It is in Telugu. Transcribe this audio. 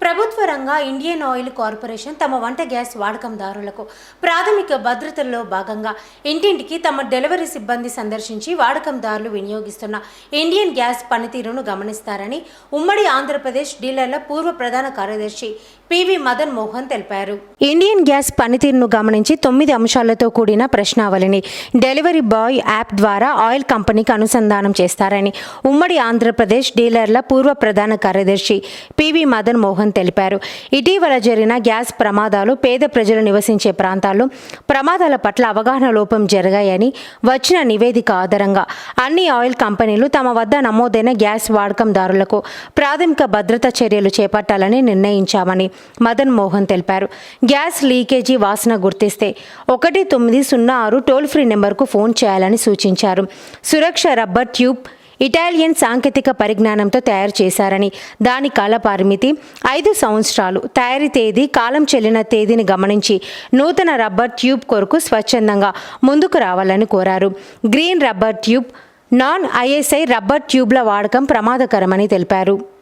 ప్రభుత్వ రంగ ఇండియన్ ఆయిల్ కార్పొరేషన్ తమ వంట గ్యాస్ వాడకందారులకు ప్రాథమిక భద్రతలో భాగంగా ఇంటింటికి తమ డెలివరీ సిబ్బంది సందర్శించి వాడకందారులు వినియోగిస్తున్న ఇండియన్ గ్యాస్ పనితీరును గమనిస్తారని ఉమ్మడి ఆంధ్రప్రదేశ్ డీలర్ల పూర్వ ప్రధాన కార్యదర్శి పివి మదన్ మోహన్ తెలిపారు. ఇండియన్ గ్యాస్ పనితీరును గమనించి తొమ్మిది అంశాలతో కూడిన ప్రశ్నావళిని డెలివరీ బాయ్ యాప్ ద్వారా ఆయిల్ కంపెనీకి అనుసంధానం చేస్తారని ఉమ్మడి ఆంధ్రప్రదేశ్ డీలర్ల పూర్వ ప్రధాన కార్యదర్శి పివి మదన్ మోహన్ తెలిపారు. ఇటీవల జరిగిన గ్యాస్ ప్రమాదాలు పేద ప్రజలు నివసించే ప్రాంతాల్లో ప్రమాదాల పట్ల అవగాహన లోపం జరిగాయని వచ్చిన నివేదిక ఆధారంగా అన్ని ఆయిల్ కంపెనీలు తమ వద్ద నమోదైన గ్యాస్ వాడకందారులకు ప్రాథమిక భద్రతా చర్యలు చేపట్టాలని నిర్ణయించామని మదన్ మోహన్ తెలిపారు. గ్యాస్ లీకేజీ వాసన గుర్తిస్తే ఒకటి తొమ్మిది సున్నా ఆరు టోల్ ఫ్రీ నెంబర్కు ఫోన్ చేయాలని సూచించారు. సురక్ష రబ్బర్ ట్యూబ్ ఇటాలియన్ సాంకేతిక పరిజ్ఞానంతో తయారు చేశారని దాని కాల పరిమితి ఐదు సంవత్సరాలు. తయారీ తేదీ కాలం చెల్లిన తేదీని గమనించి నూతన రబ్బర్ ట్యూబ్ కొరకు స్వచ్ఛందంగా ముందుకు రావాలని కోరారు. Green rubber tube non ISI rubber ట్యూబ్ల వాడకం ప్రమాదకరమని తెలిపారు.